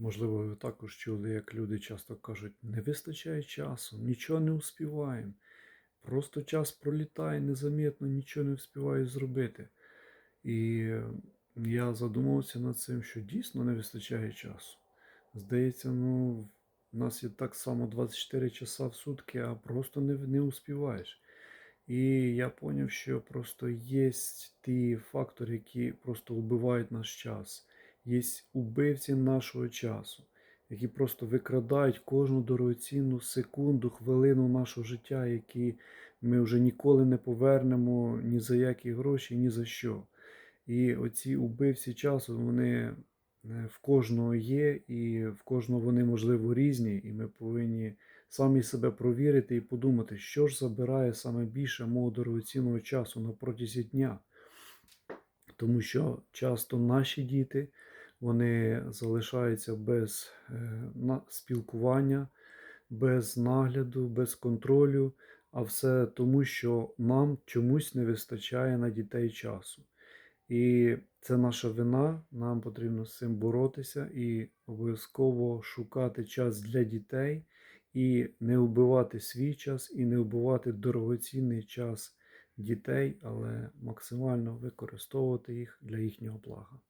Можливо, ви також чули, як люди часто кажуть, не вистачає часу, нічого не успіваємо. Просто час пролітає незамітно, нічого не встигаю зробити. І я задумався над цим, що дійсно не вистачає часу. Здається, ну, в нас є так само 24 часа в сутки, а просто не, не успіваєш. І я зрозумів, що просто є ті фактори, які просто вбивають наш час. Є убивці нашого часу, які просто викрадають кожну дорогоцінну секунду, хвилину нашого життя, які ми вже ніколи не повернемо ні за які гроші, ні за що. І оці убивці часу, вони е, в кожного є, і в кожного вони, можливо, різні, і ми повинні самі себе провірити і подумати, що ж забирає саме більше мого дорогоцінного часу на протязі дня. Тому що часто наші діти вони залишаються без е, спілкування, без нагляду, без контролю, а все тому, що нам чомусь не вистачає на дітей часу. І це наша вина, нам потрібно з цим боротися і обов'язково шукати час для дітей і не вбивати свій час, і не вбивати дорогоцінний час дітей, але максимально використовувати їх для їхнього блага.